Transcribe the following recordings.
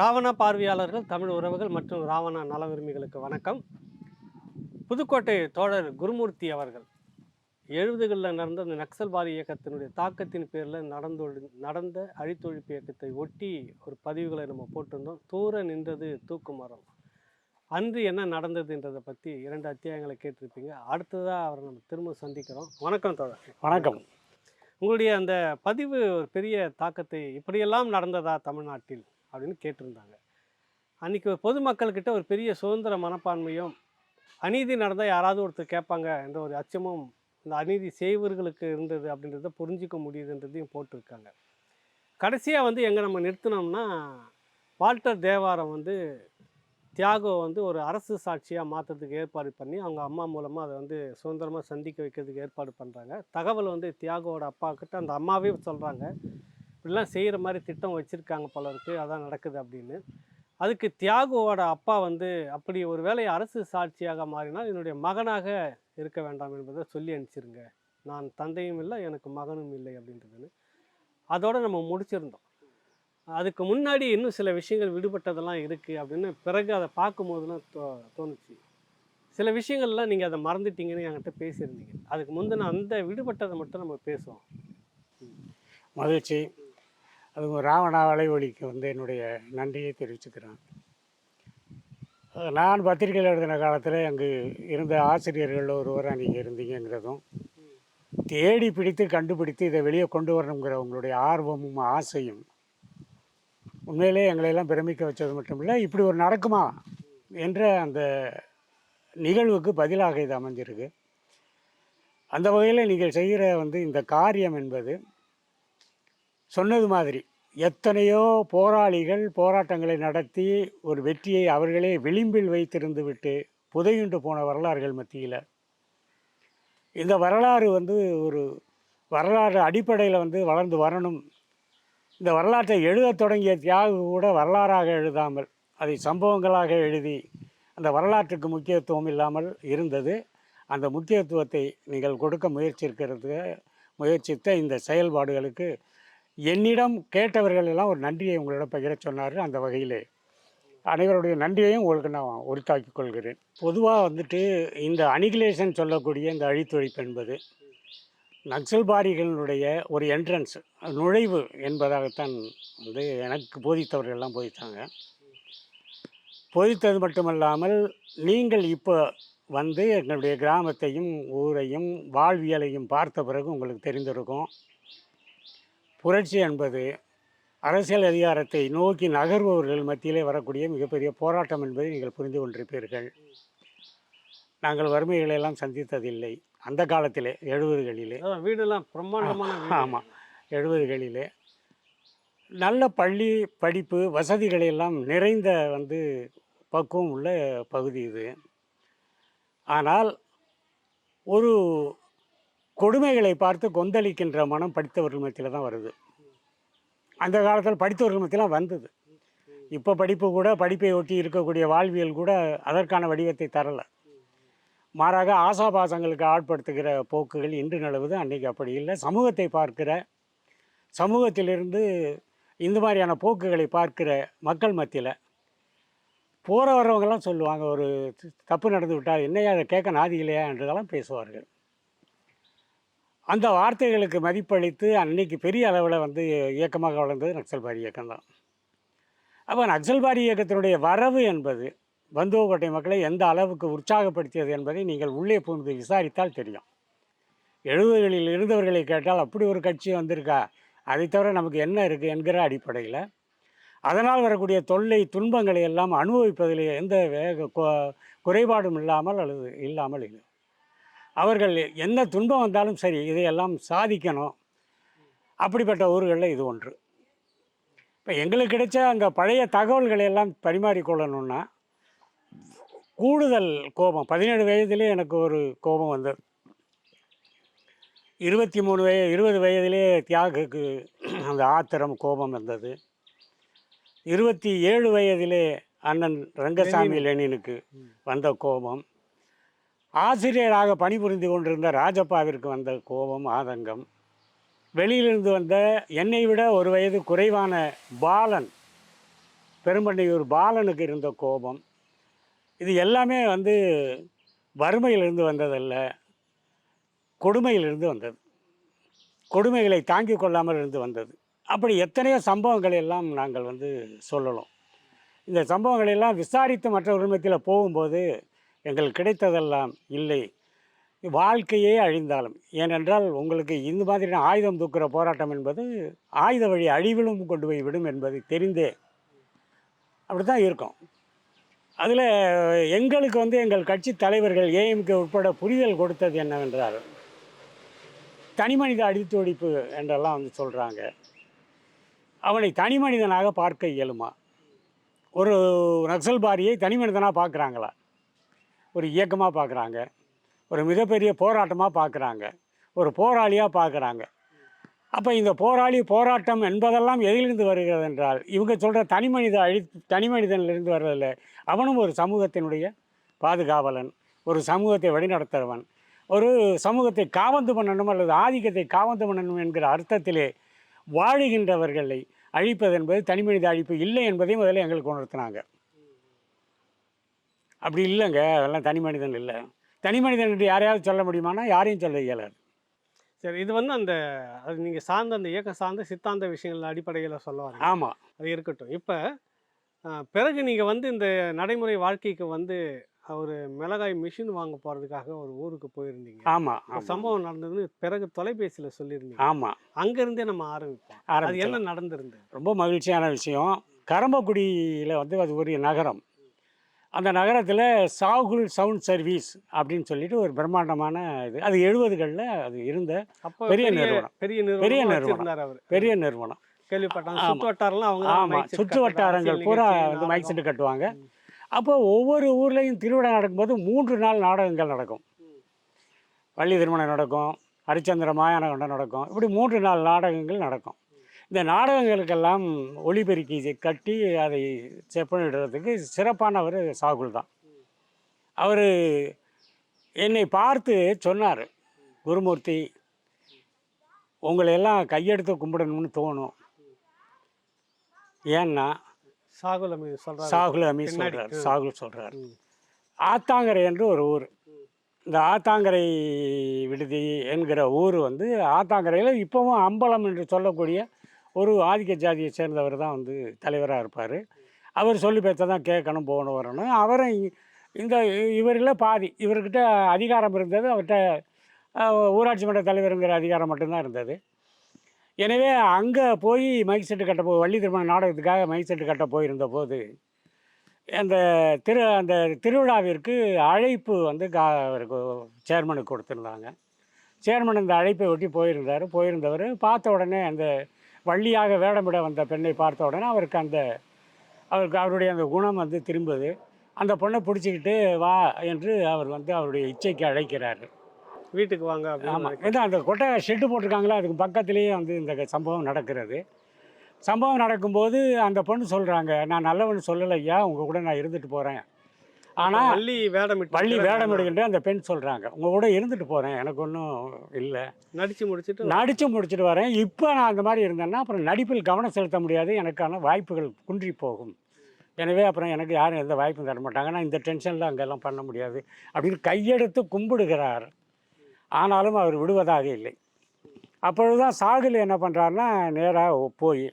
ராவணா பார்வையாளர்கள் தமிழ் உறவுகள் மற்றும் ராவணா நல விரும்பிகளுக்கு வணக்கம். புதுக்கோட்டை தோழர் குருமூர்த்தி அவர்கள் எழுபதுகளில் நடந்த அந்த நக்சல்வாதி இயக்கத்தினுடைய தாக்கத்தின் பேரில் நடந்தொழி நடந்த அழித்தொழிப்பு இயக்கத்தை ஒட்டி ஒரு பதிவுகளை நம்ம போட்டிருந்தோம். தூர நின்றது தூக்கு மரம். அன்று என்ன நடந்ததுன்றதை பற்றி இரண்டு அத்தியாயங்களை கேட்டிருப்பீங்க. அடுத்ததாக அவரை நம்ம திரும்ப சந்திக்கிறோம். வணக்கம் தோழர். வணக்கம். உங்களுடைய அந்த பதிவு ஒரு பெரிய தாக்கத்தை இப்படியெல்லாம் நடந்ததா தமிழ்நாட்டில்? அப்படின்னு கேட்டிருந்தாங்க. அன்றைக்கி பொதுமக்கள்கிட்ட ஒரு பெரிய சுதந்திர மனப்பான்மையும் அநீதி நடந்தால் யாராவது ஒருத்தர் கேட்பாங்க என்ற ஒரு அச்சமும் இந்த அநீதி செய்வர்களுக்கு இருந்தது அப்படின்றத புரிஞ்சிக்க முடியுதுன்றதையும் போட்டிருக்காங்க. கடைசியாக வந்து எங்கே நம்ம நிறுத்தினோம்னா வால்டர் தேவாரம் வந்து தியாகோ வந்து ஒரு அரசு சாட்சியாக மாற்றுறதுக்கு ஏற்பாடு பண்ணி அவங்க அம்மா மூலமாக அதை வந்து சுதந்திரமாக சந்திக்க வைக்கிறதுக்கு ஏற்பாடு பண்ணுறாங்க தகவல் வந்து தியாகோட அப்பா கிட்ட அந்த அம்மாவே சொல்கிறாங்க இப்படிலாம் செய்கிற மாதிரி திட்டம் வச்சுருக்காங்க பலருக்கு அதான் நடக்குது அப்படின்னு. அதுக்கு தியாகுவோட அப்பா வந்து அப்படி ஒரு வேலையை அரசு சாட்சியாக மாறினால் என்னுடைய மகனாக இருக்க வேண்டாம் என்பதை சொல்லி அனுப்பிச்சிருங்க. நான் தந்தையும் இல்லை எனக்கு மகனும் இல்லை அப்படின்றதுன்னு. அதோடு நம்ம முடிச்சிருந்தோம். அதுக்கு முன்னாடி இன்னும் சில விஷயங்கள் விடுபட்டதெல்லாம் இருக்குது அப்படின்னு பிறகு அதை பார்க்கும்போதுலாம் தோ தோணுச்சு. சில விஷயங்கள்லாம் நீங்கள் அதை மறந்துட்டீங்கன்னு என்கிட்ட பேசியிருந்தீங்க. அதுக்கு முந்தின அந்த விடுபட்டதை மட்டும் நம்ம பேசுவோம். மகிழ்ச்சி. அதுவும் ராவணா வலைவலிக்கு வந்து என்னுடைய நன்றியை தெரிவிச்சுக்கிறேன். நான் பத்திரிகையில் எழுதின காலத்தில் அங்கு இருந்த ஆசிரியர்கள் ஒருவராக நீங்கள் இருந்தீங்கிறதும் தேடி பிடித்து கண்டுபிடித்து இதை வெளியே கொண்டு வரணுங்கிற உங்களுடைய ஆர்வமும் ஆசையும் உண்மையிலே எங்களையெல்லாம் பிரமிக்க வச்சது மட்டும் இல்லை இப்படி ஒரு நடக்குமா என்ற அந்த நிகழ்வுக்கு பதிலாக இது அமைஞ்சிருக்கு. அந்த வகையில் நீங்கள் செய்கிற வந்து இந்த காரியம் என்பது சொன்னது மாதிரி எத்தனையோ போராளிகள் போராட்டங்களை நடத்தி ஒரு வெற்றியை அவர்களே விளிம்பில் வைத்திருந்து விட்டு புதையுண்டு போன வரலாறுகள் மத்தியில். இந்த வரலாறு வந்து ஒரு வரலாறு அடிப்படையில் வந்து வளர்ந்து வரணும். இந்த வரலாற்றை எழுதத் தொடங்கிய தியாகு கூட வரலாறாக எழுதாமல் அதை சம்பவங்களாக எழுதி அந்த வரலாற்றுக்கு முக்கியத்துவம் இல்லாமல் இருந்தது. அந்த முக்கியத்துவத்தை நீங்கள் கொடுக்க முயற்சி இருக்கிறது முயற்சித்த இந்த செயல்பாடுகளுக்கு என்னிடம் கேட்டவர்கள் எல்லாம் ஒரு நன்றியை உங்களிடம் பகிர சொன்னார் அந்த வகையிலே. அனைவருடைய நன்றியையும் உங்களுக்கு நான் உரித்தாக்கிக் கொள்கிறேன். பொதுவாக வந்துட்டு இந்த அனிகிலேஷன் சொல்லக்கூடிய இந்த அழித்தொழிப்பு என்பது நக்சல்பாரிகளுடைய ஒரு என்ட்ரன்ஸ் நுழைவு என்பதாகத்தான் வந்து எனக்கு போதித்தவர்கள் எல்லாம் போதித்தாங்க. போதித்தது மட்டுமல்லாமல் நீங்கள் இப்போ வந்து எங்களுடைய கிராமத்தையும் ஊரையும் வாழ்வியலையும் பார்த்த பிறகு உங்களுக்கு தெரிந்திருக்கும். புரட்சி என்பது அரசியல் அதிகாரத்தை நோக்கி நகர்பவர்கள் மத்தியிலே வரக்கூடிய மிகப்பெரிய போராட்டம் என்பதை நீங்கள் புரிந்து கொண்டிருப்பீர்கள். நாங்கள் வறுமைகளை எல்லாம் சந்தித்ததில்லை. அந்த காலத்திலே எழுபதுகளிலே. வீடெல்லாம் பிரம்மாண்டமான. ஆமாம் எழுபதுகளிலே. நல்ல பள்ளி படிப்பு வசதிகள் எல்லாம் நிறைந்த வந்து பக்குவம் உள்ள பகுதி இது. ஆனால் ஒரு கொடுமைகளை பார்த்து கொந்தளிக்கின்ற மனம் படித்தவர்கள் மத்தியில் தான் வருது. அந்த காலத்தில் படித்தவர்கள் மத்தியெல்லாம் வந்தது. இப்போ படிப்பு கூட படிப்பை ஒட்டி இருக்கக்கூடிய வாழ்வியல் கூட அதற்கான வடிவத்தை தரலை. மாறாக ஆசாபாசங்களுக்கு ஆட்படுத்துகிற போக்குகள் இன்று நிலவுது அன்றைக்கி அப்படி இல்லை. சமூகத்தை பார்க்கிற சமூகத்திலிருந்து இந்த மாதிரியான போக்குகளை பார்க்கிற மக்கள் மத்தியில் போகிற வரவங்கெல்லாம் சொல்லுவாங்க ஒரு தப்பு நடந்து விட்டால் என்னையா அதை கேட்க நாதி இல்லையா? என்றதெல்லாம் பேசுவார்கள். அந்த வார்த்தைகளுக்கு மதிப்பளித்து அன்னைக்கு பெரிய அளவில் வந்து இயக்கமாக வளர்ந்தது நக்சல்பாரி இயக்கம் தான் அப்போ நக்சல்பாரி இயக்கத்தினுடைய வரவு என்பது பந்துவக்கோட்டை மக்களை எந்த அளவுக்கு உற்சாகப்படுத்தியது என்பதை நீங்கள் உள்ளே புகுந்து விசாரித்தால் தெரியும். எழுபதுகளில் இருந்தவர்களை கேட்டால் அப்படி ஒரு கட்சி வந்திருக்கா? அதை தவிர நமக்கு என்ன இருக்குது என்கிற அடிப்படையில். அதனால் வரக்கூடிய தொல்லை துன்பங்களை எல்லாம் அனுபவிப்பதில் எந்த வேக கொ- குறைபாடும் இல்லாமல் அல்லது இல்லாமல் இல்லை. அவர்கள் என்ன துன்பம் வந்தாலும் சரி இதையெல்லாம் சாதிக்கணும். அப்படிப்பட்ட ஊர்களில் இது ஒன்று. இப்போ எங்களுக்கு கிடைச்ச அங்கே பழைய தகவல்களை எல்லாம் பரிமாறிக்கொள்ளணும்னா கூடுதல் கோபம். பதினேழு வயதிலே எனக்கு ஒரு கோபம் வந்தது. இருபத்தி மூணு வய இருபது வயதிலே தியாகுக்கு அந்த ஆத்திரம் கோபம் வந்தது. இருபத்தி ஏழு வயதிலே அண்ணன் ரங்கசாமி லெனினுக்கு வந்த கோபம். ஆசிரியராக பணிபுரிந்து கொண்டிருந்த ராஜப்பாவிற்கு வந்த கோபம் ஆதங்கம். வெளியிலிருந்து வந்த என்னை விட ஒரு வயது குறைவான பாலன் பெரும்பண்ணையூர் பாலனுக்கு இருந்த கோபம். இது எல்லாமே வந்து வறுமையிலிருந்து வந்ததல்ல கொடுமையிலிருந்து வந்தது. கொடுமைகளை தாங்கிக் கொள்ளாமல் இருந்து வந்தது. அப்படி எத்தனையோ சம்பவங்கள் எல்லாம் நாங்கள் வந்து சொல்லலாம் இந்த சம்பவங்களை எல்லாம் விசாரித்து மற்ற உரிமத்தில் போகும்போது எங்கள் கிடைத்ததெல்லாம் இல்லை. வாழ்க்கையே அழிந்தாலும். ஏனென்றால் உங்களுக்கு இந்த மாதிரியான ஆயுதம் தூக்குற போராட்டம் என்பது ஆயுத வழி அழிவிலும் கொண்டு போய் விடும் என்பது தெரிந்தே அப்படி தான் இருக்கும். அதில் எங்களுக்கு வந்து எங்கள் கட்சி தலைவர்கள் ஏஎம்கே உட்பட புரிதல் கொடுத்தது என்னவென்றால் தனிமனித அடித்து ஒழிப்பு என்றெல்லாம் வந்து சொல்கிறாங்க அவனை தனி மனிதனாக பார்க்க இயலுமா? ஒரு நக்சல்பாரியை தனி மனிதனாக பார்க்குறாங்களா? ஒரு இயக்கமாக பார்க்குறாங்க ஒரு மிகப்பெரிய போராட்டமாக பார்க்குறாங்க ஒரு போராளியாக பார்க்குறாங்க அப்போ இந்த போராளி போராட்டம் என்பதெல்லாம் எதிலிருந்து வருகிறது என்றால் இவங்க சொல்கிற தனி மனித அழி தனி மனிதனிலிருந்து வர்றதில்ல அவனும் ஒரு சமூகத்தினுடைய பாதுகாவலன் ஒரு சமூகத்தை வழிநடத்துறவன் ஒரு சமூகத்தை காவந்து பண்ணணும் அல்லது ஆதிக்கத்தை காவந்து பண்ணணும் என்கிற அர்த்தத்திலே வாழுகின்றவர்களை அழிப்பது என்பது தனி மனித அழிப்பு இல்லை என்பதையும் முதல்ல எங்களுக்கு உணர்த்தினாங்க. அப்படி இல்லைங்க. அதெல்லாம் தனி மனிதன் இல்லை. தனி மனிதன் என்று யாரையாவது சொல்ல முடியுமானா யாரையும் சொல்ல இயலாது. சரி இது வந்து அந்த அது நீங்கள் சார்ந்த அந்த இயக்கம் சார்ந்த சித்தாந்த விஷயங்கள் அடிப்படையில் சொல்ல வரீங்க ஆமாம் அது இருக்கட்டும். இப்போ பிறகு நீங்கள் வந்து இந்த நடைமுறை வாழ்க்கைக்கு வந்து ஒரு மிளகாய் மிஷின் வாங்க போகிறதுக்காக ஒரு ஊருக்கு போயிருந்தீங்க. ஆமாம் சம்பவம் நடந்ததுன்னு பிறகு தொலைபேசியில் சொல்லியிருந்தீங்க. ஆமாம் அங்கேருந்தே நம்ம ஆரம்பிப்போம். அது. என்ன நடந்திருந்தது? ரொம்ப மகிழ்ச்சியான விஷயம். கரம்பக்குடியில் வந்து அது ஒரு நகரம். அந்த நகரத்தில் சாகுல் சவுண்ட் சர்வீஸ் அப்படின்னு சொல்லிட்டு ஒரு பிரம்மாண்டமான இது. அது எழுபதுகளில் அது இருந்த பெரிய நிறுவனம். பெரிய பெரிய நிறுவனம் பெரிய நிறுவனம். ஆமாம் சுற்று வட்டாரங்கள் பூரா வந்து மைக் செட்டு கட்டுவாங்க. அப்போ ஒவ்வொரு ஊர்லேயும் திருவிழா நடக்கும்போது மூன்று நாள் நாடகங்கள் நடக்கும். வள்ளி திருமணம் நடக்கும். ஹரிச்சந்திர மாயானகண்டம் நடக்கும். இப்படி மூன்று நாள் நாடகங்கள் நடக்கும். இந்த நாடகங்களுக்கெல்லாம் ஒளிபெருக்கி கட்டி அதை செப்பனிடுறதுக்கு சிறப்பானவர் சாகுல் தான் அவர் என்னை பார்த்து சொன்னார் குருமூர்த்தி உங்களை எல்லாம் கையெடுத்து கும்பிடணும்னு தோணும் ஏன்னா சாகுல் அமீது சொல்றாரு சாகுல் அமி பின்னாடி. சொல்கிறார். சாகுல் சொல்கிறார். ஆத்தாங்கரை என்று ஒரு ஊர் இந்த ஆத்தாங்கரை விடுதி என்கிற ஊர் வந்து ஆத்தாங்கரையில் இப்போவும் அம்பலம் என்று சொல்லக்கூடிய ஒரு ஆதிக்க ஜாதியை சேர்ந்தவர் தான் வந்து தலைவராக இருப்பார். அவர் சொல்லி பேச்ச தான் கேட்கணும் போகணும் வரணும். அவரும் இ- இந்த இவரில் பாதி இவர்கிட்ட அதிகாரம் இருந்தது. அவர்கிட்ட ஊராட்சி மன்ற தலைவருங்கிற அதிகாரம் மட்டும்தான் இருந்தது. எனவே அங்கே போய் மைக் செட்டு கட்ட போ வள்ளி திருமண நாடகத்துக்காக மைக் செட்டு கட்ட போயிருந்த போது அந்த திரு அந்த திருவிழாவிற்கு அழைப்பு வந்து கா அவருக்கு சேர்மனுக்கு கொடுத்துருந்தாங்க. சேர்மன் இந்த அழைப்பை ஒட்டி போயிருந்தார். போயிருந்தவர் பார்த்த உடனே அந்த வள்ளியாக வேடமிட வந்த பெண்ணை பார்த்த உடனே அவருக்கு அந்த அவருக்கு அவருடைய அந்த குணம் வந்து திரும்புது. அந்த பொண்ணை பிடிச்சிக்கிட்டு வா என்று அவர் வந்து அவருடைய இச்சைக்கு அழைக்கிறார். வீட்டுக்கு வாங்க ஆமாம் ஏன்னா அந்த கொட்டை ஷெட்டு போட்டிருக்காங்களா அதுக்கு பக்கத்துலேயே வந்து இந்த சம்பவம் நடக்கிறது. சம்பவம் நடக்கும்போது அந்த பொண்ணு சொல்கிறாங்க நான் நல்லவன் சொல்லலை ஐயா உங்கள் கூட நான் இருந்துட்டு போகிறேன் ஆனால் வள்ளி வேடமிட்டு வள்ளி வேடமிடுகின்ற அந்த பெண் சொல்கிறாங்க உங்கள் கூட இருந்துட்டு போகிறேன் எனக்கு ஒன்றும் இல்லை. நடிச்சு முடிச்சிட்டு நடித்து முடிச்சுட்டு வரேன். இப்போ நான் அந்த மாதிரி இருந்தேன்னா அப்புறம் நடிப்பில் கவனம் செலுத்த முடியாது. எனக்கான வாய்ப்புகள் குன்றி போகும். எனவே அப்புறம் எனக்கு யாரும் எந்த வாய்ப்பும் தர மாட்டாங்க. நான் இந்த டென்ஷனில் அங்கெல்லாம் பண்ண முடியாது அப்படின்னு கையெடுத்து கும்பிடுகிறார். ஆனாலும் அவர் விடுவதாக இல்லை. அப்பொழுதுதான் சாகுல் என்ன பண்ணுறாருன்னா நேராக போய்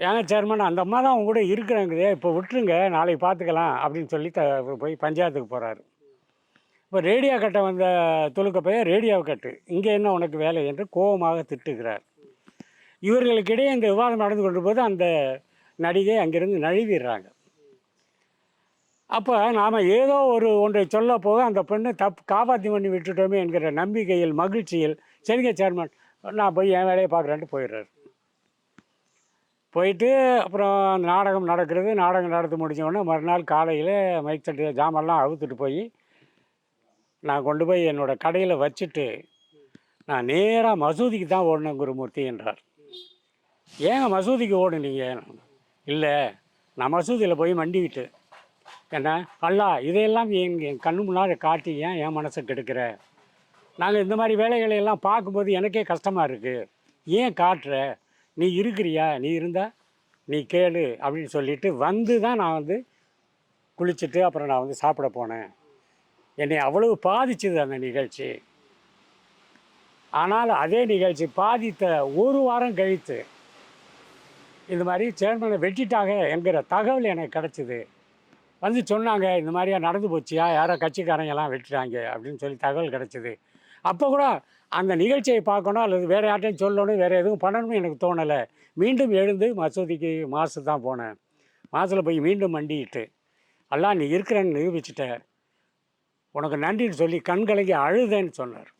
ஏங்க சேர்மன் அந்த அம்மா தான் அவங்க கூட இருக்கிறாங்கதே இப்போ விட்டுருங்க நாளைக்கு பார்த்துக்கலாம் அப்படின்னு சொல்லி த போய் பஞ்சாயத்துக்கு போகிறாரு இப்போ ரேடியோ கட்ட வந்த துலுக்க பையன் ரேடியோ கட்டு. இங்கே என்ன உனக்கு வேலை என்று கோபமாக திட்டுகிறார். இவர்களுக்கிடையே இந்த விவாதம் நடந்து கொண்டு போது அந்த நடிகை அங்கிருந்து நழுவிடுறாங்க. அப்போ நாம் ஏதோ ஒரு ஒன்றை சொல்ல போக அந்த பெண்ணை தப் காப்பாற்றி பண்ணி விட்டுட்டோமே என்கிற நம்பிக்கையில் மகிழ்ச்சியில் சரிங்க சேர்மன் நான் போய் என் வேலையை பார்க்குறேன்ட்டு போயிடுறாரு. போயிட்டு அப்புறம் அந்த நாடகம் நடக்கிறது நாடகம் நடத்தி முடிஞ்சவொடனே மறுநாள் காலையில் மைக் தட்டு ஜாமெல்லாம் அவுத்துட்டு போய் நான் கொண்டு போய் என்னோடய கடையில் வச்சுட்டு நான் நேராக மசூதிக்கு தான் ஓடினேன் குருமூர்த்தி என்றார். ஏங்க மசூதிக்கு ஓடுனீங்க? இல்லை நான் மசூதியில் போய் மண்டி விட்டு என்ன? அல்லா இதையெல்லாம் என் என் கண்ணு முன்னால் காட்டி ஏன் என் மனசை கெடுக்கிற? நாங்கள் இந்த மாதிரி வேலைகளை எல்லாம் பார்க்கும்போது எனக்கே கஷ்டமாக இருக்குது ஏன் காட்டுற? நீ இருக்கிறியா? நீ இருந்தால் நீ கேளு அப்படின்னு சொல்லிட்டு வந்து தான் நான் வந்து குளிச்சுட்டு அப்புறம் நான் வந்து சாப்பிட போனேன். என்னை அவ்வளவு பாதிச்சது அந்த நிகழ்ச்சி. ஆனால் அதே நிகழ்ச்சி பாதித்த ஒரு வாரம் கழித்து இந்த மாதிரி சேர்மனை வெட்டிட்டாங்க என்கிற தகவல் எனக்கு கிடச்சிது. வந்து சொன்னாங்க இந்த மாதிரியா நடந்து போச்சியா? யாரோ கட்சிக்காரங்கெல்லாம் வெட்டிட்டாங்க. அப்படின்னு சொல்லி தகவல் கிடச்சிது. அப்போ கூட அந்த நிகழ்ச்சியை பார்க்கணும் அல்லது வேறு யார்ட்டையும் சொல்லணும் வேறு எதுவும் பண்ணணும்னு எனக்கு தோணலை. மீண்டும் எழுந்து மசூதிக்கு மாசு தான் போனேன். மாசில் போய் மீண்டும் மண்டிட்டு எல்லாம் நீ இருக்கிறேன்னு நிரூபிச்சிட்ட. உனக்கு நன்றின்னு சொல்லி கண் கலங்கி அழுதேன்னு சொன்னார்.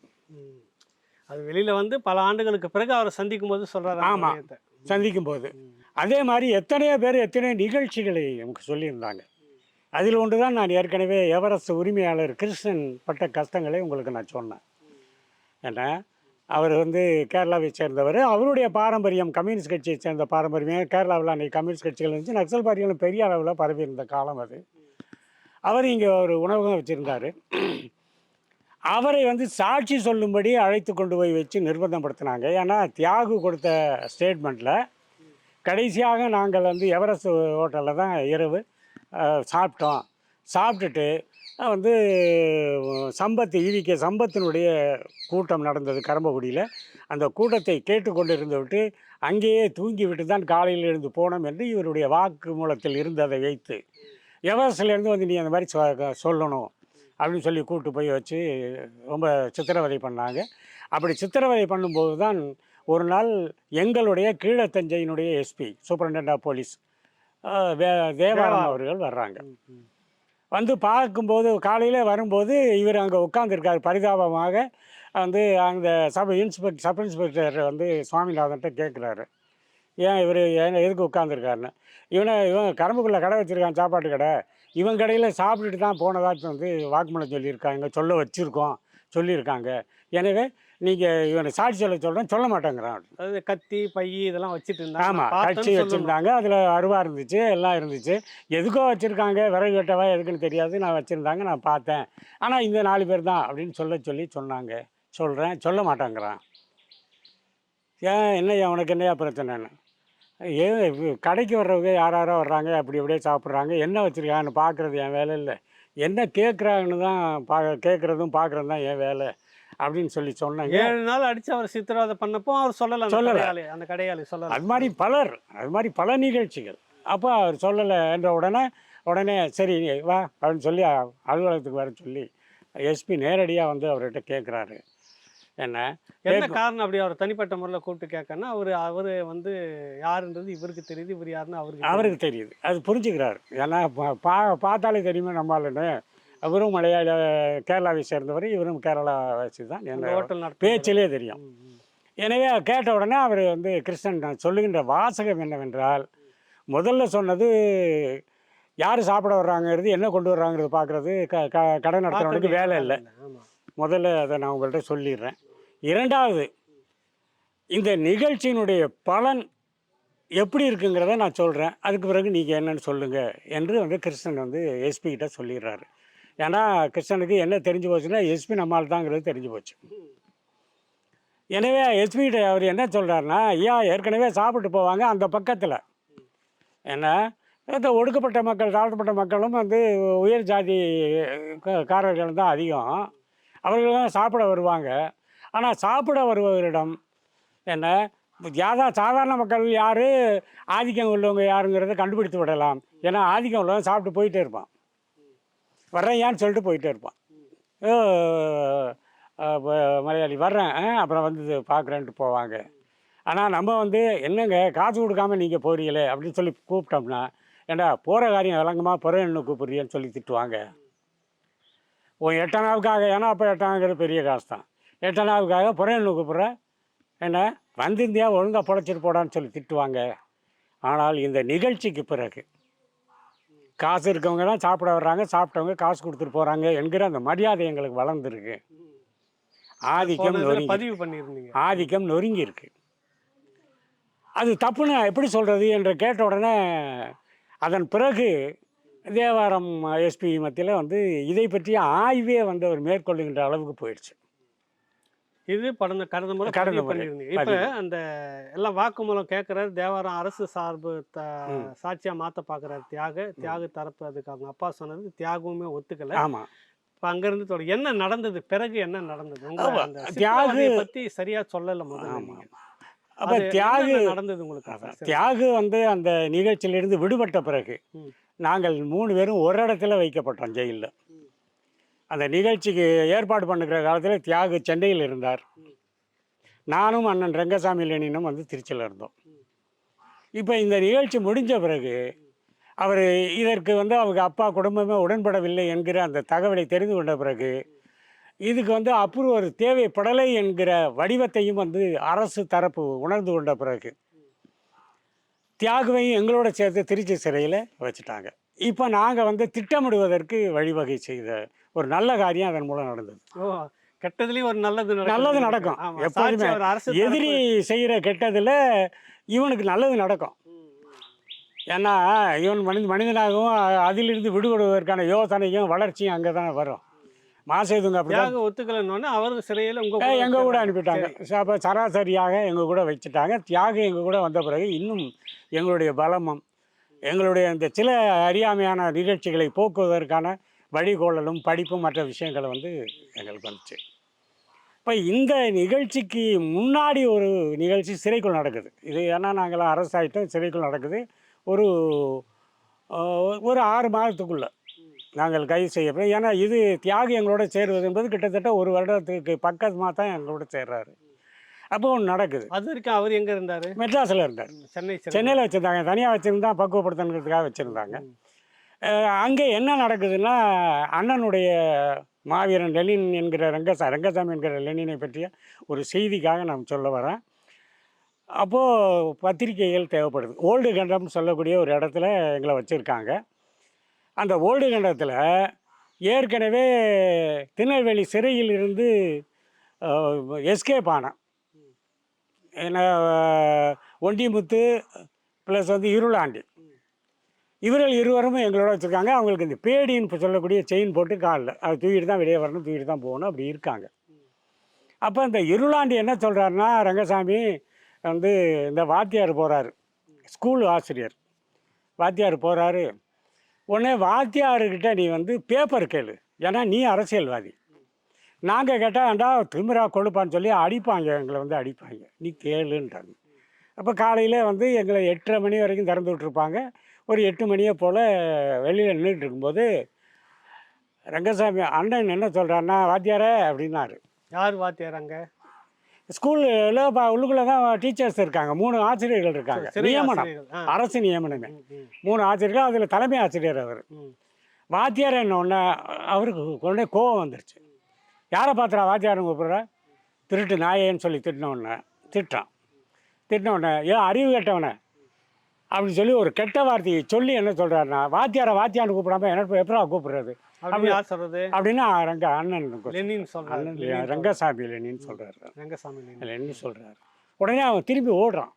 அது வெளியில வந்து பல ஆண்டுகளுக்கு பிறகு அவரை சந்திக்கும் போது சொல்றாரு அந்த ஆமா. விஷயத்தை. சந்திக்கும் போது அதே மாதிரி எத்தனையோ பேர் எத்தனையோ நிகழ்ச்சிகளை நமக்கு சொல்லியிருந்தாங்க. அதில் ஒன்று தான் நான் ஏற்கனவே எவரெஸ்ட் உரிமையாளர் கிருஷ்ணன் பட்ட கஷ்டங்களை உங்களுக்கு நான் சொன்னேன். ஏன்னா அவர் வந்து கேரளாவை சேர்ந்தவர். அவருடைய பாரம்பரியம் கம்யூனிஸ்ட் கட்சியை சேர்ந்த பாரம்பரியம் கேரளாவில் அன்றைக்கி கம்யூனிஸ்ட் கட்சிகள் இருந்துச்சு. நக்சல் பார்ட்டிகளும் பெரிய அளவில் பரவி இருந்த காலம் அது. அவர் இங்கே ஒரு உணவகம் வச்சுருந்தார். அவரை வந்து சாட்சி சொல்லும்படி அழைத்து கொண்டு போய் வச்சு நிர்பந்தப்படுத்தினாங்க. ஏன்னா தியாகு கொடுத்த ஸ்டேட்மெண்ட்டில் கடைசியாக நாங்கள் வந்து எவரெஸ்ட் ஹோட்டலில் தான் இரவு சாப்பிட்டோம். சாப்பிட்டுட்டு வந்து சம்பத் ஈவிக்க சம்பத்தினுடைய கூட்டம் நடந்தது கரம்பக்குடியில் அந்த கூட்டத்தை கேட்டுக்கொண்டு இருந்து விட்டு அங்கேயே தூங்கி விட்டு தான் காலையில் எழுந்து போனோம் என்று இவருடைய வாக்கு மூலத்தில் இருந்ததை வைத்து எவரெஸ்ட்லேருந்து வந்து நீ அந்த மாதிரி சொல்லணும் அப்படின்னு சொல்லி கூப்பிட்டு போய் வச்சு ரொம்ப சித்திரவதை பண்ணாங்க. அப்படி சித்திரவதை பண்ணும்போது தான் ஒரு நாள் எங்களுடைய கீழத்தஞ்சையினுடைய SP superintendent of police Devaram அவர்கள் வர்றாங்க. வந்து பார்க்கும்போது காலையில் வரும்போது இவர் அங்கே உட்காந்துருக்கார் பரிதாபமாக. வந்து அந்த சப் இன்ஸ்பெக்ட் சப் இன்ஸ்பெக்டர் வந்து சுவாமிநாதன்ட்ட கேட்குறாரு. ஏன் இவர் ஏன் எதுக்கு உட்காந்துருக்காருன்னு இவனை இவன் கரம்புக்குள்ளே கடை வச்சுருக்கான் சாப்பாட்டு கடை. இவன் கடையில் சாப்பிட்டுட்டு தான் போனதாக வந்து வாக்குமூலம் சொல்லியிருக்காங்க சொல்ல வச்சுருக்கோம் சொல்லியிருக்காங்க. எனவே நீங்கள் இவனை சாட்சி சொல்ல சொல்கிறேன் சொல்ல மாட்டேங்கிறான் அதாவது கத்தி பை இதெல்லாம் வச்சுட்டு இருந்தாங்க ஆமாம் கட்சி. வச்சுருந்தாங்க. அதில் அருவா இருந்துச்சு எல்லாம் இருந்துச்சு. எதுக்கோ வச்சுருக்காங்க விறகு வெட்டவா எதுக்குன்னு தெரியாது. நான் வச்சுருந்தாங்க நான் பார்த்தேன். ஆனால் இந்த நாலு பேர் தான் அப்படின்னு சொல்ல சொல்லி சொன்னாங்க. சொல்கிறேன் சொல்ல மாட்டாங்கிறான். ஏன் என்னய்யா உனக்கு என்னையா பிரச்சனைன்னு? ஏன் இவ் கடைக்கு வர்றவங்க யார் யாரோ வர்றாங்க அப்படி அப்படியே சாப்பிட்றாங்க. என்ன வச்சுருக்காங்கன்னு பார்க்குறது என் வேலை இல்லை. என்ன கேட்குறாங்கன்னு தான் பா கேட்குறதும் பார்க்குறதும் தான் என் வேலை. அப்படின்னு சொல்லி சொன்னாங்க. ஏழு நாள் அடிச்சு அவர் சித்திரவதை பண்ணப்போ அவர் சொல்லல சொல்லல. அந்த கடையாளி சொல்லல. அது மாதிரி பலர் அது மாதிரி பல நிகழ்ச்சிகள். அப்போ அவர் சொல்லலை என்ற உடனே உடனே சரி வா அப்படின்னு சொல்லி அலுவலகத்துக்கு வர சொல்லி எஸ்பி நேரடியாக வந்து அவர்கிட்ட கேட்குறாரு என்ன? என்ன. காரணம் அப்படி அவர் தனிப்பட்ட முறையில் கூப்பிட்டு கேட்கனா அவர் அவர் வந்து யாருன்றது இவருக்கு தெரியுது இவர் யாருன்னு அவருக்கு அவருக்கு தெரியுது. அது புரிஞ்சுக்கிறாரு. ஏன்னா பா பார்த்தாலே தெரியுமே நம்மளுன்னு அவரும் மலையாள கேரளாவை சேர்ந்தவர் இவரும் கேரளா வச்சு தான் தெரியும். என்ன அந்த ஹோட்டல் நடத்த பேச்சிலே தெரியும். எனவே கேட்ட உடனே அவர் வந்து கிருஷ்ணன் நான் சொல்லுகின்ற வாசகம் என்னவென்றால் முதல்ல சொன்னது யார் சாப்பிட வர்றாங்கிறது என்ன கொண்டு வர்றாங்கிறது பார்க்குறது க க கடை நடத்துறவனுக்கு வேலை இல்லை. முதல்ல அதை நான் உங்கள்கிட்ட சொல்லிடுறேன். இரண்டாவது இந்த நிகழ்ச்சியினுடைய பலன் எப்படி இருக்குங்கிறத நான் சொல்கிறேன் அதுக்கு பிறகு நீங்கள் என்னன்னு சொல்லுங்கள் என்று வந்து கிருஷ்ணன் வந்து எஸ்பி கிட்ட சொல்லிடுறாரு. ஏன்னா கிருஷ்ணனுக்கு என்ன தெரிஞ்சு போச்சுன்னா எஸ்பி நம்மால் தாங்கிறது தெரிஞ்சு போச்சு. எனவே எஸ்பிகிட்ட அவர் என்ன சொல்கிறாருன்னா ஐயா ஏற்கனவே சாப்பிட்டு போவாங்க அந்த பக்கத்தில். ஏன்னா இந்த ஒடுக்கப்பட்ட மக்கள் தாழ்த்தப்பட்ட மக்களும் வந்து உயர் ஜாதி க- காரர்கள் தான் அதிகம். அவர்கள் தான் சாப்பிட வருவாங்க. ஆனால் சாப்பிட வருபவரிடம் என்ன யாதா சாதாரண மக்கள் யார் ஆதிக்கம் உள்ளவங்க யாருங்கிறத கண்டுபிடித்து விடலாம். ஏன்னா ஆதிக்கம் உள்ளவன் சாப்பிட்டு போயிட்டே இருப்பான். வர்றேன் சொல்லிட்டு போயிட்டே இருப்பான். ஓ, மலையாளி வர்றேன். ஆ, அப்புறம் வந்து பார்க்குறேன்ட்டு போவாங்க. ஆனால் நம்ம வந்து என்னங்க காசு கொடுக்காம நீங்கள் போகிறீங்களே அப்படின்னு சொல்லி கூப்பிட்டோம்னா ஏண்டா போகிற காரியம் விளங்குமா? பிற என்ன கூப்பிட்றியன்னு சொல்லி திட்டுவாங்க. உன் எட்டனாவுக்காக ஏன்னா அப்போ எட்டனாங்கிறது பெரிய காசு தான் எட்டனாவுக்காக பிற என்ன கூப்பிட்ற என்ன வந்திருந்தியா ஒழுங்காக பொழைச்சிட்டு போடான்னு சொல்லி திட்டுவாங்க. ஆனால் இந்த நிகழ்ச்சிக்கு பிறகு காசு இருக்கவங்க தான் சாப்பிட வர்றாங்க சாப்பிட்டவங்க காசு கொடுத்துட்டு போகிறாங்க என்கிற அந்த மரியாதை எங்களுக்கு வளர்ந்துருக்கு. ஆதிக்கம் நொறுங்கி பதிவு பண்ணியிருந்தீங்க. ஆதிக்கம் நொறுங்கி இருக்கு அது தப்புன்னு எப்படி சொல்கிறது என்று கேட்ட உடனே அதன் பிறகு தேவாரம் எஸ்பி மத்தியில் வந்து இதை பற்றிய ஆய்வே வந்து அவர் மேற்கொள்ளுகின்ற அளவுக்கு போயிடுச்சு. இது கடந்த கடந்த முறை கடந்த பண்ணியிருந்தீங்க இப்போ. அந்த எல்லாம் வாக்குமூலம் கேட்குறாரு தேவாரம் அரசு சார்பு த ம். சாட்சியா மாத்த பார்க்குறாரு தியாக தியாக தரப்பு அதுக்கு அவங்க அப்பா சொன்னது தியாகவுமே ஒத்துக்கல ஆமாம் இப்போ அங்கேருந்து தொடர் என்ன நடந்தது பிறகு என்ன நடந்தது உங்க ஆமா, அந்த தியாகு- சித்திரவதையை பத்தி சரியா சொல்லல முதல்ல ஆமாம். அப்போ தியாகு நடந்தது உங்களுக்கு அதான், சரி. தியாகு வந்து அந்த நிகழ்ச்சியிலிருந்து விடுபட்ட பிறகு. நாங்கள் மூணு பேரும் ஒரு இடத்துல வைக்கப்பட்டோம் ஜெயிலில் அந்த நிகழ்ச்சிக்கு ஏற்பாடு பண்ணுகிற காலத்தில் தியாகு சென்னையில் இருந்தார். நானும் அண்ணன் ரங்கசாமி லெனினும் வந்து திருச்சியில் இருந்தோம். இப்போ இந்த நிகழ்ச்சி முடிஞ்ச பிறகு அவர் இதற்கு வந்து அவங்க அப்பா குடும்பமே உடன்படவில்லை என்கிற அந்த தகவலை தெரிந்து கொண்ட பிறகு இதுக்கு வந்து அப்ரூவர் தேவைப்படலை என்கிற வடிவத்தையும் வந்து அரசு தரப்பு உணர்ந்து கொண்ட பிறகு தியாகுவையும் எங்களோட சேர்த்து திருச்சி சிறையில் வச்சுட்டாங்க. இப்போ நாங்கள் வந்து திட்டமிடுவதற்கு வழிவகை செய்த ஒரு நல்ல காரியம் அதன் மூலம் நடந்தது ஓ கெட்டதுலயும் ஒரு நல்லது. நல்லது நடக்கும். எப்போதுமே எதிரி செய்கிற கெட்டதில் இவனுக்கு நல்லது நடக்கும் ஏன்னா இவன் மனித மனிதனாகவும் அதிலிருந்து விடுபடுவதற்கான யோசனையும் வளர்ச்சியும் அங்கே தான் வரும் மாசேதுங்க அப்படி தியாக ஒத்துக்கலன்னு அவரு சிறையில உங்க கூட எங்கள் கூட. அனுப்பிட்டாங்க. அப்போ சராசரியாக எங்கள் கூட வச்சுட்டாங்க தியாகம் எங்கள் கூட வந்த பிறகு இன்னும் எங்களுடைய பலமும் எங்களுடைய இந்த சில அறியாமையான நிகழ்ச்சிகளை போக்குவதற்கான வழிகோளலும் படிப்பும் மற்ற விஷயங்களை வந்து எங்களுக்கு வந்துச்சு. இப்போ இந்த நிகழ்ச்சிக்கு முன்னாடி ஒரு நிகழ்ச்சி சிறைக்குள் நடக்குது. இது ஏன்னா நாங்களாம் அரசாயிட்டோம் சிறைக்குள் நடக்குது. ஒரு ஒரு ஆறு மாதத்துக்குள்ளே நாங்கள் கைது செய்யப்படும். ஏன்னா இது தியாகி எங்களோட சேருவது என்பது கிட்டத்தட்ட ஒரு வருடத்துக்கு பக்கமாக தான் எங்களோட சேர்றாரு. அப்போ ஒன்று நடக்குது. அது வரைக்கும் அவர் எங்க இருந்தாரு? மெட்ராஸில் இருந்தார். சென்னை. சென்னையில் வச்சுருந்தாங்க. தனியாக வச்சுருந்தா பக்குவப்படுத்தணுங்கிறதுக்காக வச்சுருந்தாங்க. அங்கே என்ன நடக்குதுன்னா அண்ணனுடைய மாவீரன் லெனின் என்கிற ரங்கசா ரங்கசாமி என்கிற லெனினை பற்றிய ஒரு செய்திக்காக நான் சொல்ல வரேன். அப்போது பத்திரிகைகள் தேவைப்படுது. ஓல்டு கண்டம் சொல்லக்கூடிய ஒரு இடத்துல எங்களை வச்சுருக்காங்க. அந்த ஓல்டு கண்டத்தில் ஏற்கனவே திருநெல்வேலி சிறையில் இருந்து எஸ்கேப் ஆனேன் ஏன்னா ஒண்டிமுத்து ப்ளஸ் வந்து இருளாண்டி. இவர்கள் இருவரும் எங்களோட வச்சுருக்காங்க. அவங்களுக்கு இந்த பேடின்னு சொல்லக்கூடிய செயின் போட்டு காலில் அது தூக்கிட்டு தான் வெளியே வரணும் தூக்கிட்டு தான் போகணும் அப்படி இருக்காங்க. அப்போ இந்த இருளாண்டி என்ன சொல்கிறாருன்னா ரங்கசாமி வந்து இந்த வாத்தியார் போகிறாரு ஸ்கூல் ஆசிரியர். வாத்தியார் போகிறாரு உடனே வாத்தியார்கிட்ட நீ வந்து பேப்பர் கேளு. ஏன்னா நீ அரசியல்வாதி. நாங்கள் கேட்டால் ஏண்டா திமிரா கொழுப்பான்னு சொல்லி அடிப்பாங்க எங்களை வந்து அடிப்பாங்க. நீ கேளுன்றாங்க. அப்போ காலையில் வந்து எங்களை எட்டரை மணி வரைக்கும் திறந்து விட்ருப்பாங்க ஒரு எட்டு மணியை போல் வெளியில் நின்றுட்டு இருக்கும்போது ரங்கசாமி அண்ணன் என்ன சொல்கிறாருன்னா வாத்தியாரே அப்படின்னாரு. யார் வாத்தியார் அங்க? ஸ்கூலில் உள்ளுக்குள்ளே தான் டீச்சர்ஸ் இருக்காங்க. மூணு ஆசிரியர்கள் இருக்காங்க. நியமனம். அரசு நியமனமே. மூணு ஆசிரியர்கள் அதில் தலைமை ஆசிரியர் அவர். வாத்தியார் என்ன ஒன்று அவருக்கு உடனே கோவம் வந்துருச்சு. யாரை பார்த்துறா வாத்தியார் கூப்பிட்ற? திருட்டு நாயேன்னு சொல்லி திட்டின உடனே திட்டான். திட்டின உடனே ஏன் அறிவு கெட்டவனே? அப்படின்னு சொல்லி ஒரு கெட்ட வார்த்தையை சொல்லி என்ன சொல்கிறாருன்னா வாத்தியாரை வாத்தியார்னு கூப்பிடாம எனக்கு எப்படா கூப்பிடுறது? அப்படின்னு யார் அப்படின்னு ரங்க அண்ணன் லெனின் லெனின் ரங்கசாமி லெனின்னு சொல்கிறாரு ரங்கசாமி லெனின். லெனின்னு சொல்கிறாரு உடனே அவன் திரும்பி ஓடுறான்.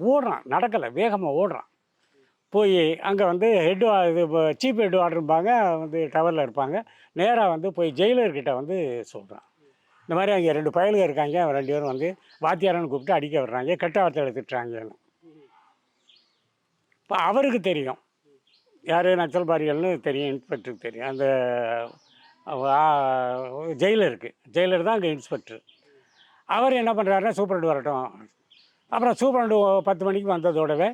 ஓடுறான். நடக்கலை. வேகமாக ஓடுறான். போய் அங்கே வந்து ஹெட் இது சீப் ஹெட் வார்டரும்பாங்க வந்து டவரில் இருப்பாங்க. நேராக வந்து போய் ஜெயிலர்கிட்ட வந்து சொல்கிறான் இந்த மாதிரி அங்கே ரெண்டு பயல்கள் இருக்காங்க அவன் ரெண்டு பேரும் வந்து வாத்தியாரன்னு கூப்பிட்டு அடிக்க வர்றாங்க கெட்ட வார்த்தை திட்டுறாங்கன்னு இப்போ அவருக்கு தெரியும். யார்? நக்சல்பாரிகள்னு தெரியும் இன்ஸ்பெக்டருக்கு தெரியும். அந்த ஜெயிலருக்கு. ஜெயிலர் தான் அங்கே இன்ஸ்பெக்டர் அவர் என்ன பண்ணுறாருன்னா சூப்பரண்டு வரட்டும். அப்புறம் சூப்பரண்டு பத்து மணிக்கு வந்ததோடவே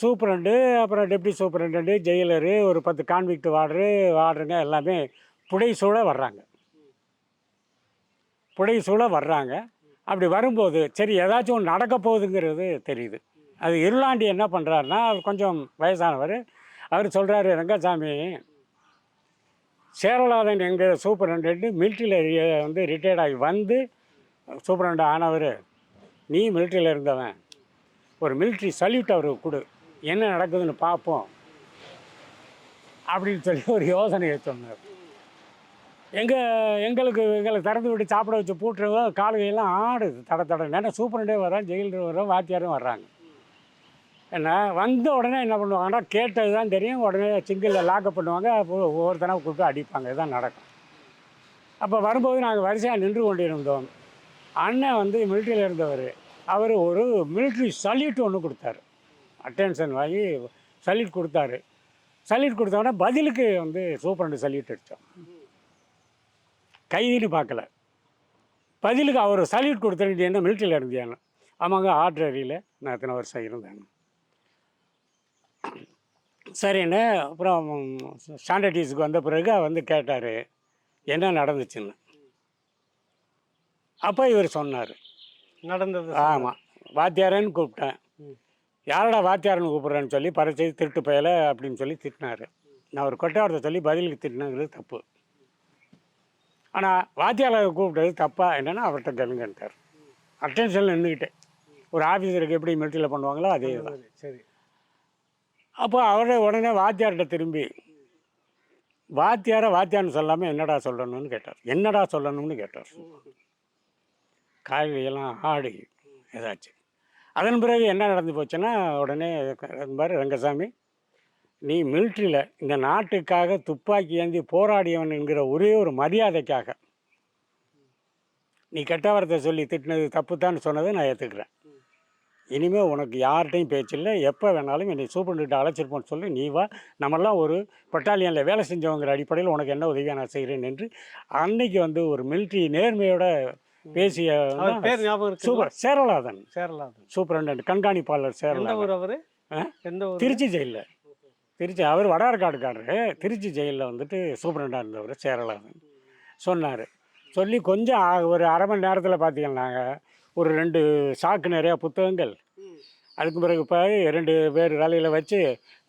சூப்பரண்டு அப்புறம் டெப்டி சூப்பரண்டு ஜெயிலரு ஒரு பத்து கான்விக்ட் வார்டரு வார்டருங்க எல்லாமே புடைசூழ வர்றாங்க. புடைசூழ வர்றாங்க. அப்படி வரும்போது சரி ஏதாச்சும் ஒன்று நடக்க போகுதுங்கிறது தெரியுது. அது இருளாண்டி என்ன பண்ணுறாருன்னா அவர் கொஞ்சம் வயசானவர். அவர் சொல்கிறாரு ரங்கசாமி சேரலாதன் எங்கள் சூப்பரண்டு மிலிட்ரியில் வந்து ரிட்டையர்ட் ஆகி வந்து சூப்பரண்டு ஆனவர். நீ மிலிட்ரியில் இருந்தவன். ஒரு மிலிட்ரி சல்யூட் அவருக்கு கொடு. என்ன நடக்குதுன்னு பார்ப்போம் அப்படின்னு சொல்லி ஒரு யோசனையை சொன்னார். எங்கள் எங்களுக்கு எங்களை திறந்து விட்டு சாப்பிட வச்சு பூட்டுறவங்க காலுகையெல்லாம் ஆடுது. தட தட. ஏன்னா சூப்பரண்டே வரான் ஜெயிலர் வரோம் வாத்தியாரும் வர்றாங்க. என்ன வந்த உடனே என்ன பண்ணுவாங்கன்னா கேட்டது தான் தெரியும். உடனே சிங்கிளில் லாக்கப் பண்ணுவாங்க. அப்போ ஒவ்வொருத்தனாக கூப்பிட்டு அடிப்பாங்க. இதுதான் நடக்கும். அப்போ வரும்போது நாங்கள் வரிசையாக நின்று கொண்டிருந்தோம். அண்ணன் வந்து மிலிட்ரியில் இருந்தவர். அவர் ஒரு மிலிட்ரி சல்யூட் ஒன்று கொடுத்தாரு. அட்டென்ஷன் வாங்கி சல்யூட் கொடுத்தாரு. சல்யூட் கொடுத்தோடனே பதிலுக்கு வந்து சூப்பரண்டு சல்யூட் அடித்தோம் கைதின்னு பார்க்கல. பதிலுக்கு அவர் சல்யூட் கொடுத்துட்டு என்ன மிலிட்ரியில் இருந்தியான்னு ஆமாங்க ஆர்டரியில் நான் எத்தனை வருஷம் இருந்தேன். சரின்னு அப்புறம் ஸ்டாண்டர்டீஸுக்கு வந்த பிறகு வந்து கேட்டார் என்ன நடந்துச்சுன்னு. அப்போ இவர் சொன்னார் நடந்தது ஆமாம் வாத்தியாரன்னு கூப்பிட்டேன். யாரடா வாத்தியாரன்னு கூப்பிட்றேன்னு சொல்லி பரிச்சை திருட்டு பயல அப்படின்னு சொல்லி திட்டினாரு. நான் ஒரு கொட்டாரத்தை சொல்லி பதிலுக்கு திட்டினது தப்பு. ஆனால் வாத்தியாரை கூப்பிட்டது தப்பா என்னன்னா அவர்கிட்ட கேளுங்கன்ட்டார். அட்டென்ஷனில் நின்றுக்கிட்டேன் ஒரு ஆஃபீஸருக்கு எப்படி மிலிட்டரியில் பண்ணுவாங்களோ அதே தான். சரி. அப்போ அவரே உடனே வாத்தியார்கிட்ட திரும்பி வாத்தியாரை வாத்தியார்னு சொல்லாமல் என்னடா சொல்லணும்னு கேட்டார். என்னடா சொல்லணும்னு கேட்டார். காய்கறியெல்லாம் ஆடி ஏதாச்சும் அதன் பிறகு என்ன நடந்து போச்சுன்னா உடனே மாதிரி ரங்கசாமி நீ மிலிட்ரியில் இந்த நாட்டுக்காக துப்பாக்கி ஏந்தி போராடியவன் என்கிற ஒரே ஒரு மரியாதைக்காக நீ கெட்ட வார்த்தை சொல்லி திட்டினது தப்பு தான் சொன்னதை நான் ஏற்றுக்கிறேன் இனிமேல் உனக்கு யார்கிட்டையும் பேச்சில்லை எப்போ வேணாலும் என்னை சூப்பர்கிட்ட அழைச்சிருப்போன்னு சொல்லி நீ வா. நம்மெல்லாம் ஒரு பட்டாலியனில் வேலை செஞ்சவங்கிற அடிப்படையில் உனக்கு என்ன உதவியாக நான் செய்கிறேன் என்று அன்னைக்கு வந்து ஒரு மிலிட்ரி நேர்மையோட பேசிய அவர் பேர் ஞாபகம் இருக்கு சூப்பர். சேரலாதன். சேரலாதன். சூப்பரண்டன்ட் கண்காணிப்பாளர் சேரலாதன். அவரு? ஊர்? திருச்சி ஜெயிலில். திருச்சி அவர் வடார்காடுக்காரரு திருச்சி ஜெயிலில் வந்துட்டு சூப்பரண்டாக இருந்தவர் சேரலாதன். சொன்னார். சொல்லி கொஞ்சம் ஒரு அரை மணி நேரத்தில் பார்த்தீங்கன்னாங்க ஒரு ரெண்டு சாக்கு நிறையா புத்தகங்கள். அதுக்கு பிறகு போய் ரெண்டு பேர் வேலையில் வச்சு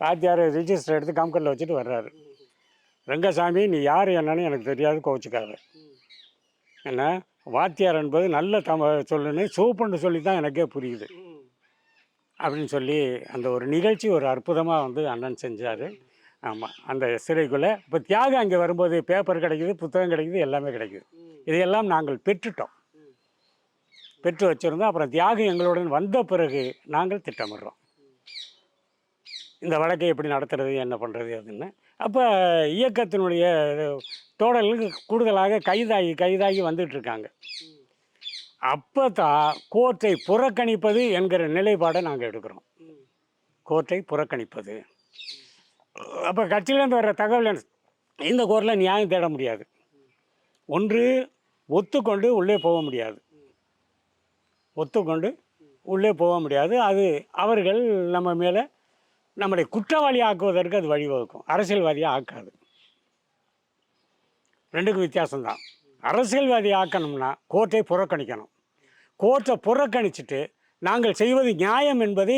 வாத்தியார் ரிஜிஸ்டர் எடுத்து கம்கரில் வச்சுட்டு வர்றாரு. ரங்கசாமி நீ யார் என்னன்னு எனக்கு தெரியாது கோச்சிக்காத என்ன? வாத்தியார் என்பது நல்ல தம சொல்லுன்னு சோப்புன்னு சொல்லி தான் எனக்கே புரியுது. அப்படின்னு சொல்லி அந்த ஒரு நிகழ்ச்சி ஒரு அற்புதமாக வந்து அண்ணன் செஞ்சார். ஆமாம் அந்த சிறைக்குள்ளே இப்போ தியாகம் அங்கே வரும்போது பேப்பர் கிடைக்குது புத்தகம் கிடைக்குது எல்லாமே கிடைக்குது. இதையெல்லாம் நாங்கள் பெற்றுட்டோம். பெற்று வச்சுருந்தோம். அப்புறம் தியாகம் எங்களுடன் வந்த பிறகு நாங்கள் திட்டமிடுறோம். இந்த வழக்கை எப்படி நடத்துறது என்ன பண்ணுறது அதுன்னு. அப்போ இயக்கத்தினுடைய தோழர்களுக்கு கூடுதலாக கைதாகி கைதாகி வந்துட்டுருக்காங்க அப்போ தான் கோர்ட்டை புறக்கணிப்பது என்கிற நிலைப்பாடை நாங்கள் எடுக்கிறோம். கோர்ட்டை புறக்கணிப்பது. அப்போ கட்சியிலேருந்து வர்ற தகவல் இந்த கோர்ட்டில் நியாயம் தேட முடியாது. ஒன்று ஒத்துக்கொண்டு உள்ளே போக முடியாது. ஒத்துக்கொண்டு உள்ளே போக முடியாது. அது அவர்கள் நம்ம மேலே நம்மளை குற்றவாளி ஆக்குவதற்கு அது வழிவகுக்கும். அரசியல்வாதியாக ஆக்காது ரெண்டுக்கும் வித்தியாசம்தான். அரசியல்வாதி ஆக்கணும்னா கோர்ட்டை புறக்கணிக்கணும். கோர்ட்டை புறக்கணிச்சிட்டு நாங்கள் செய்வது நியாயம் என்பதை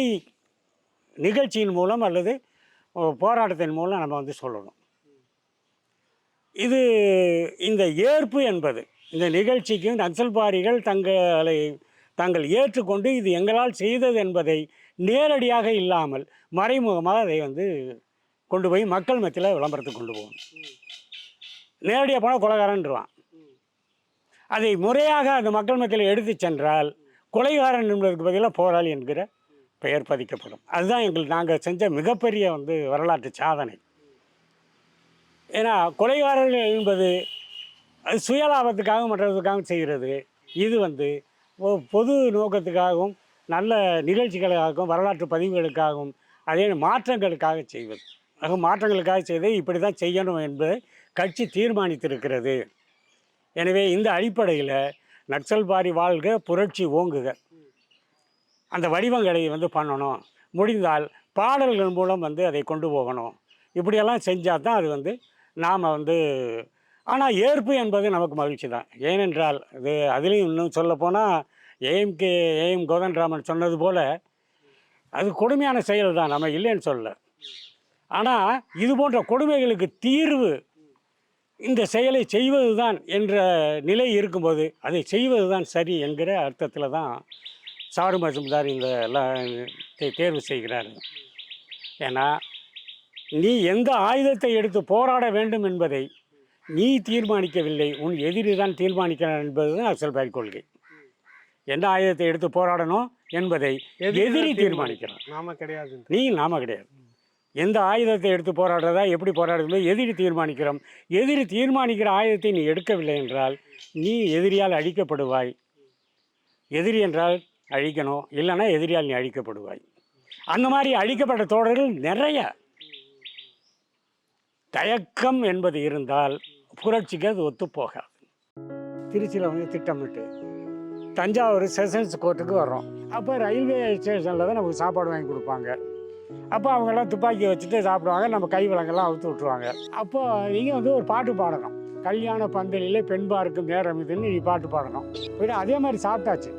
நிகழ்ச்சியின் மூலம் அல்லது போராட்டத்தின் மூலம் நம்ம வந்து சொல்லணும். இது இந்த ஏற்பு என்பது இந்த நிகழ்ச்சிக்கு நக்சல்பாரிகள் தங்களை தாங்கள் ஏற்றுக்கொண்டு இது எங்களால் செய்தது என்பதை நேரடியாக இல்லாமல் மறைமுகமாக அதை வந்து கொண்டு போய் மக்கள் மத்தியில் விளம்பரத்துக்கு கொண்டு போகணும். நேரடியாக போனால் கொலைகாரன்றான் அதை முறையாக அந்த மக்கள் மத்தியில் எடுத்து சென்றால் கொலைகாரன் என்பதற்கு பதிலாக போராளி என்கிற பெயர் பதிக்கப்படும். அதுதான் எங்களுக்கு நாங்கள் செஞ்ச மிகப்பெரிய வந்து வரலாற்று சாதனை. ஏன்னா கொலைகாரர்கள் என்பது அது சுயலாபத்துக்காகவும் மற்றதுக்காகவும் செய்கிறது. இது வந்து பொது நோக்கத்துக்காகவும் நல்ல நிகழ்ச்சிகளுக்காகவும் வரலாற்று பதிவுகளுக்காகவும் அதே மாற்றங்களுக்காக செய்வது. ஆக மாற்றங்களுக்காக செய்து இப்படி தான் செய்யணும் என்பதை கட்சி தீர்மானித்திருக்கிறது. எனவே இந்த அடிப்படையில் நக்சல்பாரி வாழ்க புரட்சி ஓங்குக. அந்த வடிவங்களை வந்து பண்ணணும். முடிந்தால் பாடல்கள் மூலம் வந்து அதை கொண்டு போகணும். இப்படியெல்லாம் செஞ்சால் தான் அது வந்து நாம் வந்து ஆனால் ஏற்பு என்பது நமக்கு மகிழ்ச்சி தான் ஏனென்றால் இது அதுலேயும் இன்னும் சொல்லப்போனால் ஏஎம்கே ஏஎம் கோதண்டராமன் சொன்னது போல் அது கொடுமையான செயல் தான் நம்ம இல்லைன்னு சொல்லல. ஆனால் இது போன்ற கொடுமைகளுக்கு தீர்வு இந்த செயலை செய்வது தான் என்ற நிலை இருக்கும்போது அதை செய்வது தான் சரி என்கிற அர்த்தத்தில் தான் சாரு மசும்தார் இந்த எல்லாம் தே- தேர்வு செய்கிறார். ஏன்னா நீ எந்த ஆயுதத்தை எடுத்து போராட வேண்டும் என்பதை நீ தீர்மானிக்கவில்லை உன் எதிரி தான் தீர்மானிக்கிறான் என்பது தான் அசல் கொள்கை எந்த ஆயுதத்தை எடுத்து போராடணும் என்பதை எதிரி தீர்மானிக்கிறான்? நாம கிடையாது நீ நாம கிடையாது. எந்த ஆயுதத்தை எடுத்து போராடுறதா எப்படி போராடுறதோ எதிரி தீர்மானிக்கிறோம். எதிரி தீர்மானிக்கிற ஆயுதத்தை நீ எடுக்கவில்லை என்றால் நீ எதிரியால் அழிக்கப்படுவாய். எதிரி என்றால் அழிக்கணும் இல்லைன்னா எதிரியால் நீ அழிக்கப்படுவாய். அந்த மாதிரி அழிக்கப்பட்ட தோழர்கள் நிறைய. தயக்கம் என்பது இருந்தால் புரட்சிக்கு அது ஒத்துப்போகாது. திருச்சியில் வந்து திட்டமிட்டு தஞ்சாவூர் செஷன்ஸ் கோர்ட்டுக்கு வர்றோம். அப்போ ரயில்வே ஸ்டேஷனில் தான் நமக்கு சாப்பாடு வாங்கி கொடுப்பாங்க. அப்போ அவங்கெல்லாம் துப்பாக்கி வச்சுட்டு சாப்பிடுவாங்க. நம்ம கை விலங்கெல்லாம் அவுத்து விட்ருவாங்க அப்போ நீங்கள் வந்து ஒரு பாட்டு பாடணும். கல்யாண பந்தலிலே பெண் பார்க்கும் நேரம் இதுன்னு நீ பாட்டு பாடணும். போயிட்டு அதே மாதிரி சாப்பிட்டாச்சு.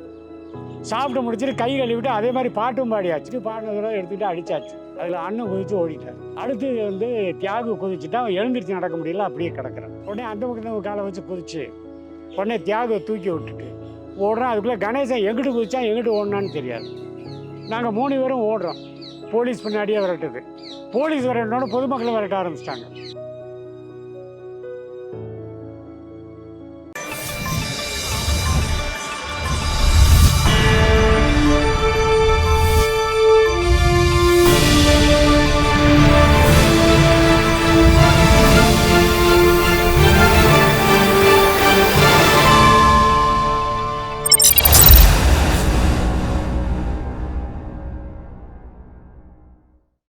சாப்பிட்டு முடிச்சுட்டு கை கழுவிட்டு அதே மாதிரி பாட்டும் பாடியாச்சு. பாடினதோட எடுத்துகிட்டு அடித்தாச்சு அதில் அண்ணன் குதிச்சு ஓடிட்டார். அடுத்து வந்து தியாகு குதிச்சுட்டா அவன் எழுந்திரிச்சு நடக்க முடியல அப்படியே கிடக்குறான். உடனே அந்த பக்கத்து காலை வச்சு குதிச்சு உடனே தியாகு தூக்கி விட்டுட்டு ஓடுறோம். அதுக்குள்ளே கணேசன் எங்கிட்டு குதிச்சா எங்கிட்டு ஓடணும்னு தெரியாது. நாங்கள் மூணு பேரும் ஓடுறோம். போலீஸ் பின்னாடியே விரட்டுது. போலீஸ் விரட்டினோட பொதுமக்களை விரட்ட ஆரம்பிச்சிட்டாங்க.